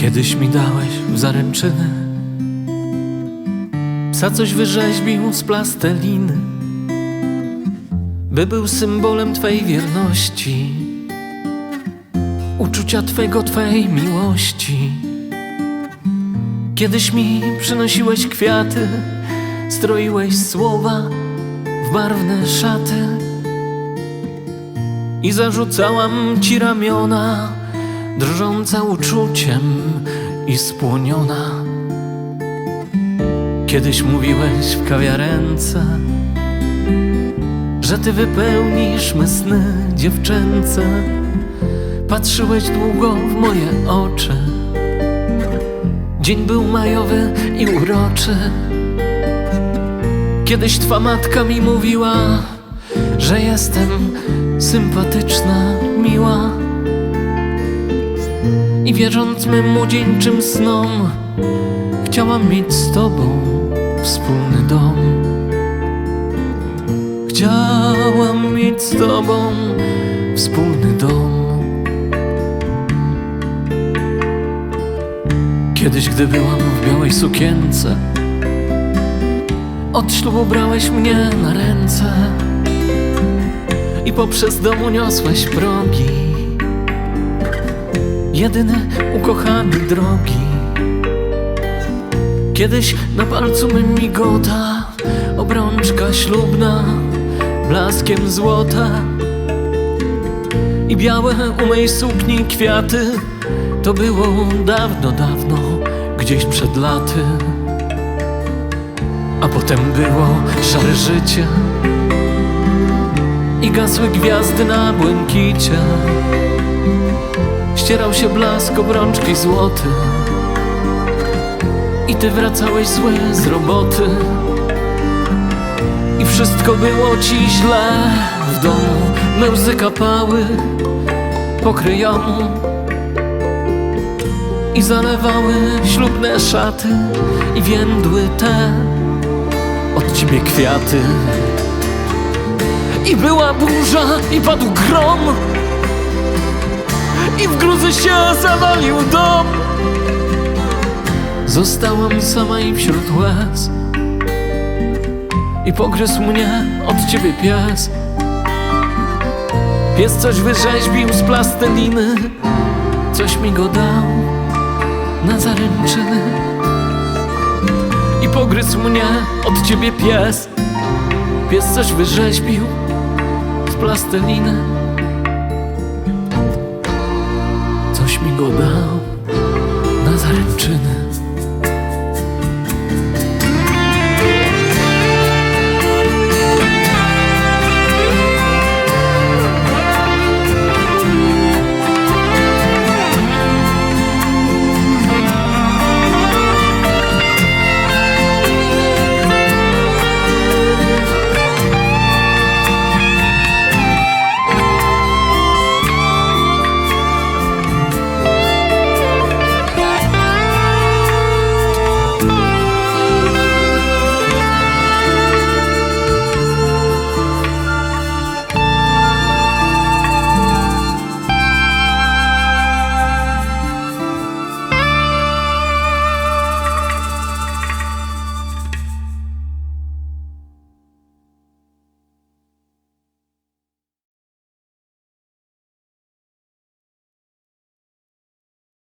Kiedyś mi dałeś w zaręczyny. Psa coś wyrzeźbił z plasteliny. By był symbolem Twej wierności. Uczucia Twego, Twej miłości. Kiedyś mi przynosiłeś kwiaty. Stroiłeś słowa w barwne szaty. I zarzucałam Ci ramiona Drżąca uczuciem i spłoniona. Kiedyś mówiłeś w kawiarence Że Ty wypełnisz me sny dziewczęce. Patrzyłeś długo w moje oczy. Dzień był majowy i uroczy. Kiedyś Twa matka mi mówiła Że jestem sympatyczna, miła i wierząc mym młodzieńczym snom Chciałam mieć z Tobą wspólny dom. Chciałam mieć z Tobą wspólny dom. Kiedyś, gdy byłam w białej sukience Od ślubu brałeś mnie na ręce I poprzez dom uniosłeś progi jedyny ukochany drogi. Kiedyś na palcu mym migota obrączka ślubna blaskiem złota i białe u mej sukni kwiaty. To było dawno, dawno, gdzieś przed laty. A potem było szare życie i gasły gwiazdy na błękicie ścierał się blask obrączki złoty. I ty wracałeś zły z roboty. I wszystko było ci źle w domu. Me łzy kapały po kryjomu I zalewały ślubne szaty I więdły te od ciebie kwiaty. I była burza i padł grom i w gruzę się zawalił dom. Zostałam sama i wśród łez i pogryzł mnie od ciebie pies. Pies coś wyrzeźbił z plasteliny, coś mi go dał na zaręczyny. I pogryzł mnie od ciebie pies. Pies coś wyrzeźbił z plasteliny.